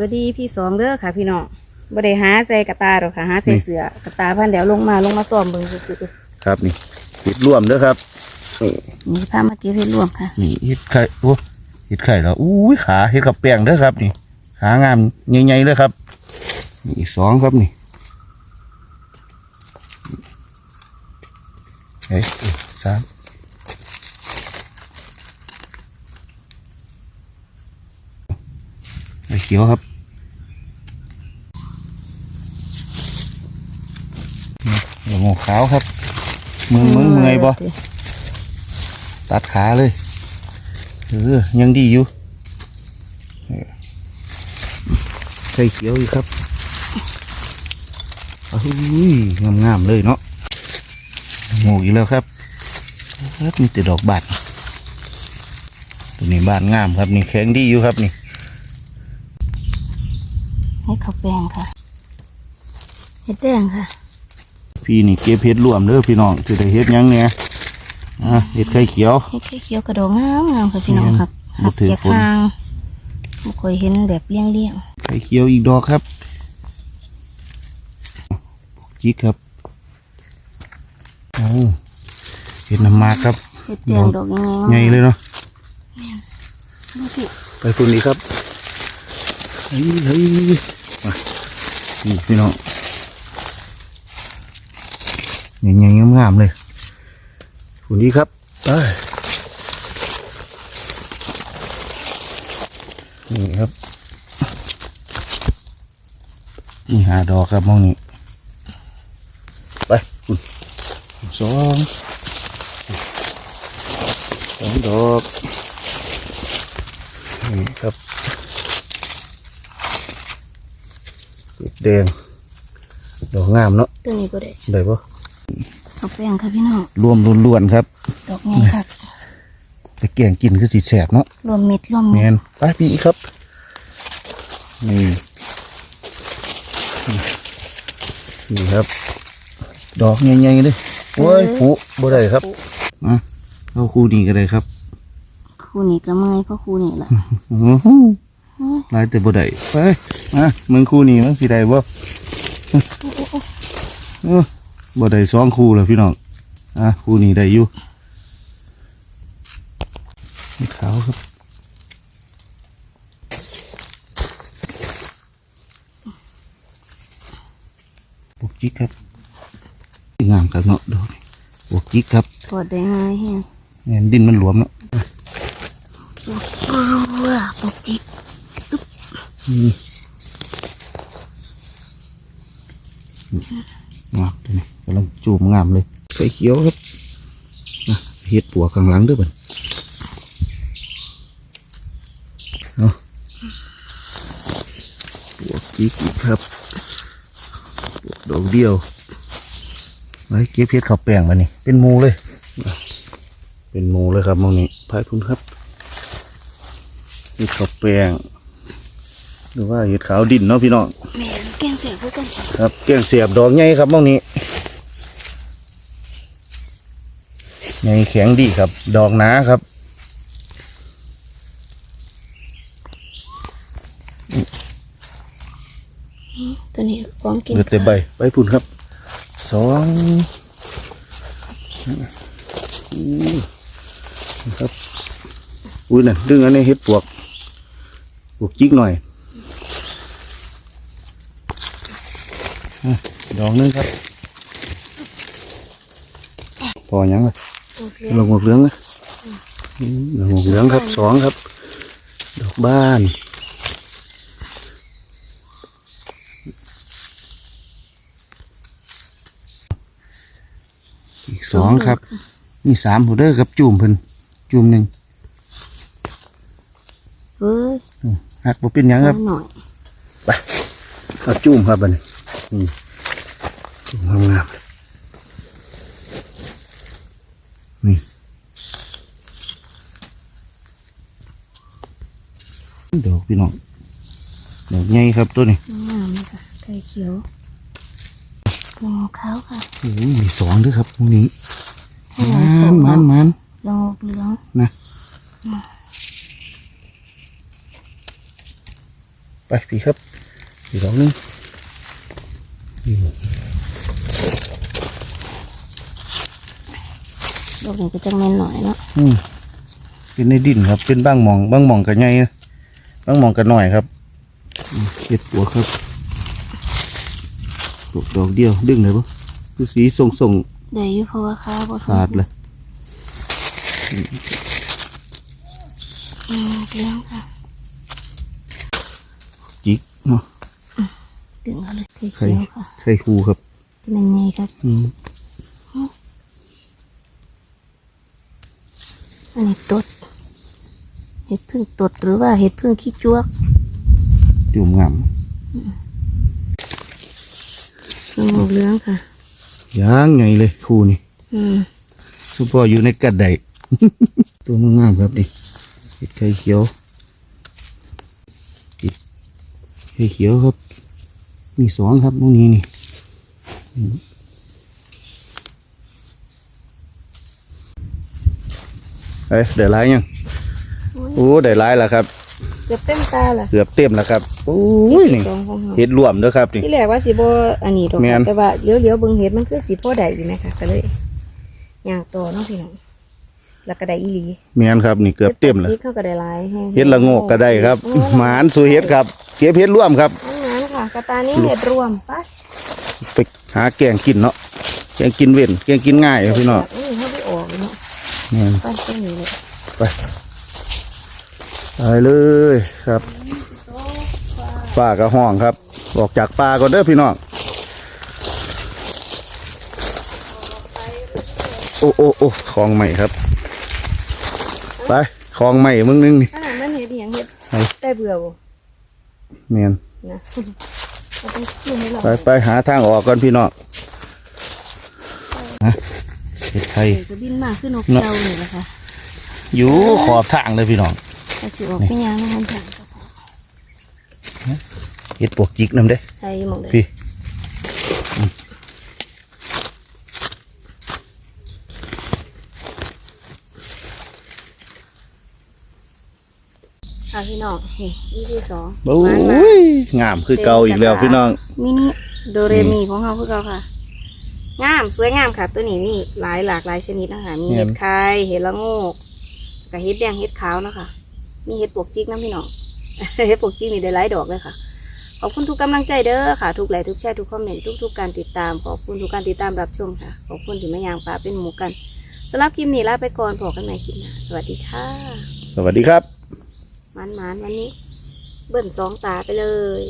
วัสดีพี่สองเด้อค่ะพี่น้องบ่ได้หาใส่กระตาหรอกค่ะหาใส่เสือกระตาพันเดี๋ยวลงมาลงมาซ้อมเบิ่งซื่อครับนี่เห็ดร่วมเด้อครับนี่ๆนี่พามาเก็บเห็ดรวมค่ะ นี่เห็ดไข่โอ้เห็ดไข่แล้วอู้ยขาเห็ดกับแป้งเด้อครับ นี่ขางามใหญ่ๆเลยครับนี่อีกสองครับนี่เฮ้ยสามไอ้เขียวครับนี่ หัวขาวครับมึงมึงเมื่อยบ่ตัดขาเลยเออยังดีอยู่เออไข่เขียวอยู่ครับอุ้ยงามๆเลยเนาะหมูอีกแล้วครับครับมีแต่ดอกบานตัวนี้บานงามครับนี่แข็งดีอยู่ครับนี่ให้ข้าวแป้งค่ะเห็ดแดงค่ะ พี่นี่เก็บเห็ดรวมเด้อพี่น้องจะได้เห็ดหยังเนี่ยอะเห็ดไข่เขียวเห็ดเขียวๆกระดองงามงามค่ะพี่น้องครับบ่หักถือเกียกฝนหางบ่เคยเห็นแบบเลี้ยงเลี้ยงไข่เขียวอีกดอกครับจิกครับโอ้เห็ดน้ำหมากครับเห็ดแดงดอกยังไงไงเลยเนาะดูสิไปคุณนี้ครับเฮ้ยเฮ้ยมานี่พี่น้อง ใหญ่ๆงามๆเลยคุณนี้ครับไปนี่ครับ นี่หาดอกครับมองนี่ไปคุณสองสองดอกนี่ครับติดแดงดอกงามเนาะตัวนี้ก็ได้ได้ปะ ข้าวแป้งค่ะพี่น้องรวมล้วนๆครับ ดอกไงค่ะไปแกงกินคือสีแสบเนาะรวมเม็ดรวมแมเม็ดนไปพี่อีกครับ นี่นี่ครับ ดอกใหญ่ๆเลยโอ้ยผูบ่ได้ครับอะเอาคู่นี้ก็ได้ครับ คู่นี้ก็เมื่อยเพราะคู่นี้แหละอื้อหือหลายแต่บ่ได้ไปมามึงคู่นี้มันสิได้บ่เออ บ่ได้สองคู่แล้วพี่น้องอะคู่นี้ได้อยู่นี่ขาวครับบวกจิกครับงามครับเนาะดอกนี่บวกจิกครับปวดได้ง่ายแฮงแม่นดินมันหลวมเนาะว้าปกจิกอืมงามตัวนี้กำลังจูบงามเลยไข่เขียวครับอะเห็ดปัวข้างหลังด้วยบันเอาปัวกิ๊กอีกครับปัวดอกเดียวไว้เก็บเห็ดข้าวแป้งมานี่เป็นหมูเลยอะเป็นหมูเลยครับมองนี้พายคุณครับเห็ดข้าวแป้งหรือว่าเห็ดขาวดินเนาะพี่น้องแม่นแกงเสียเพื่อกันครับแกงเสียบดอกใหญ่ครับมองนี้ ใหญ่แข็งดีครับ ดอกหนาครับตัวนี้ของกินเหลือแต่ใบใบพุ่นครับสองอู้ครับอุ้ยน่ะดึงอันนี้เห็ดปวกปวกจิกหน่อยอะดอกหนึงครับพอยังเลยโอเค ดอกหมวกเหลืองนะอืมดอกหมวกเหลืองครับสองครับ ดอกบ้านอีกสองครับ นี่สามหูเด้อครับจุ่มเพิ่นจุ่มหนึ่งเฮ้ยหักบ่เป็นหยังครับหน่อยไปเอาจุ่มครับบัดนี้นี่จุ่มงามๆ ดอกพี่น้องดอกใหญ่ครับตัวนี้งามเลยค่ะไข่เขียวลงขาวค่ะโอ้ยมีสองด้วยครับตรงนี้ให้มันโผล่มันมันลงเหลืองนะไปพี่ครับอีกดอกหนึงอืมดอกนี้ก็จังแม่นหน่อยเนาะอืมเป็นในดินครับเป็นบ้างหมองบ้างหมองกันใหญ่นะ บ้างหมองกันหน่อยครับอืมเห็ดปัวครับดอกดอกเดียวดึงเลยปะคือสีส่งส่งได้อยู่เพราะว่าค้าบ่ๆขาดเลยอืมเลี้ยงค่ะจิกเนาะดึงเอาเลยไข่เขียวๆค่ะไข่คูครับจะเป็นไงครับอืมอันนี้ตด เห็ดพึ่งตดหรือว่าเห็ดพึ่งขี้จวกจุ่มงามพึ่งหมวกเหลืองค่ะย่างไงเลยคูนี่อืมซุปเปอร์อยู่ในกัดใดตัวมันงามครับดิเห็ดไข่เขียวเห็ดไข่เขียวครับ มีสองครับตรงนี้นี่อืมเอ้ยได้หลายยัง โอ้ได้หลายแล้วครับ เกือบเต็มตาล่ะเกือบเต็มแล้วครับโอ้ยนี่สองของเราเห็ดรวมเด้อครับนี่ ที่แรกว่าสิบ่อันนี้ดอกแม่ค่ะนแต่ว่าเลี้ยวเลี้ยวๆเบิ่งเห็ดมันคือสิบ่ได้อยู่ไหมคะก็เลยย่างต่อเนาะพี่น้องแล้วก็ได้อีหลีแม่นครับนี่เกือบเต็มแล้วจิ๊กเขาก็ได้หลายแฮงเห็ดละโงกก็ได้ครับโอ้หมานสู่เห็ดครับเก็บเห็ดร่วมครับ อันนั้นค่ะกระตานี้เห็ดรวมไปไปหาแกงกินเนาะแกงกินเว้นแกงกินง่ายครับพี่น้องนี่เขาได้ออกเลยเนาะแม่นไปตรงนี้เลยไป ไปเลยครับป่ากระห้องครับ ออกจากป่าก่อนเด้อพี่น้องโอ้โอ้โอ้คลองใหม่ครับ ไปคลองใหม่มึงนึงนี่อันนั้นมันเห็ดอหย่างเห็ดไหนได้เบื่อบ่แม่นนะเราต้องคิดให้เราไปไปหาทางออกก่อนพี่น้องฮะเห็ดไข่เดี๋ยวจะบินมาขึ้นนกเจ้านี่แหละค่ะอยู่ขอบทางเลยพี่น้อง แต่สิออกไปยังนะคะทางเห็ดปวกจิกน้ำเด้ใช่หมองเลยพี่ค่ะพี่น้องนี่วิธีสองโอ้หวานมากยงามคือเก่าอีกแล้วพี่น้องมินิโดเรมีของเขาพวกเราค่ะ งามสวยงามค่ะ ตัวนี้มีหลายหลากหลายชนิดนะคะมีเห็เห็นดไข่เห็ดละโงกกับเห็ดแดงเห็ดขาวนะคะ มีเห็ดปวกจิกน้ำพี่น้องเห็ดปวกจิกนี่ได้หลายดอกเลยค่ะ ขอบคุณทุกกำลังใจเด้อค่ะ ทุกไลค์ทุกแชร์ทุกคอมเมนต์ทุกๆการติดตาม ขอบคุณทุกการติดตามรับชมค่ะ ขอบคุณที่มายางปลาเป็นหมูกันสำหรับคลิปนี้ลาไปก่อนพบกันใหม่คลิปหน้าสวัสดีค่ะ สวัสดีครับ มันๆวันนี้ เบิ่นสองตาไปเลย